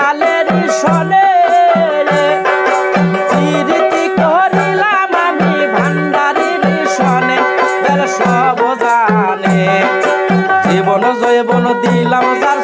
দয়ালের সনে জীবন জৈবন দিলাম যার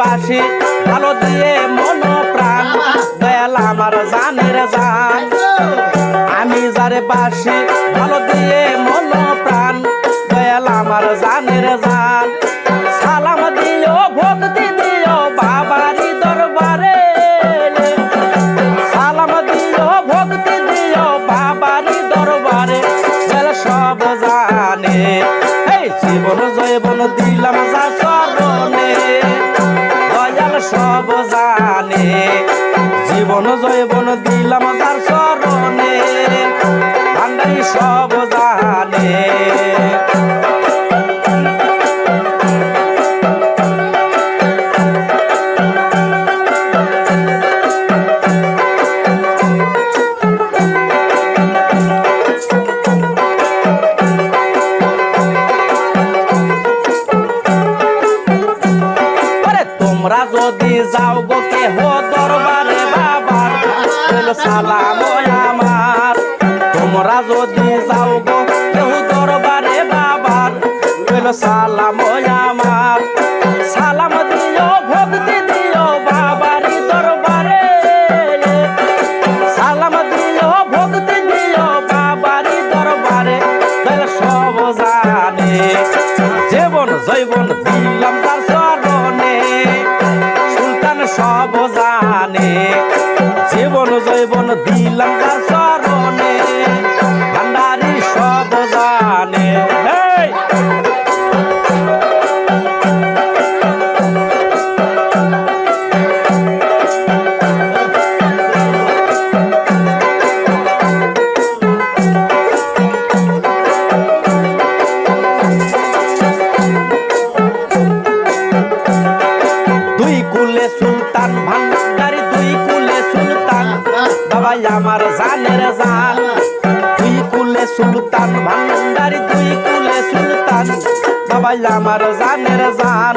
বাসি ভালো দিয়ে মন প্রাণ। দয়াল আমার জানের জান। আমি যারে বাসি ভালো দিয়ে মন প্রাণ। দয়াল আমার জানের জান। সালাম দিও, ভক্তি দিও বাবারি দরবারে। সালাম দিও, ভক্তি দিও বাবারি দরবারে। সব জানে। জীবন জৈবন দিলাম জীবন দিলাম যার চরণে ভান্ডারি সব জানে। যদি যাও গো কেহ দরবারে সালাম আমার। তোমরা যদি যাও গো কেহ দরবারে বাবার। হইল সালাম আমার। সালাম জৈবন বাবাই আমার জানের জান। দুই কুলে সুলতান, ভান্ডারি দুই কুলে সুলতান। বাবাই আমার জানের জান।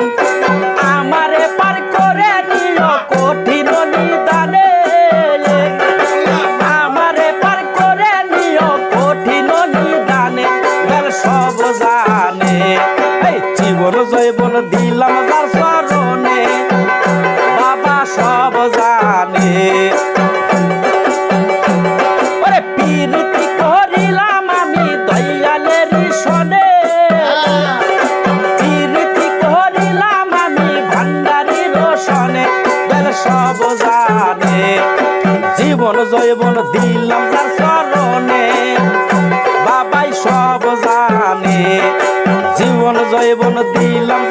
আমারে পার করে নিও কঠিন নিদানে। আমারে পার করে নিও কঠিন নিদানে। সব জানে। জীবন জৈবন দিলাম সব জানে। জীবন জৈবন দিলাম তার চরণে। বাবাই সব জানে। জীবন জৈবন দিলাম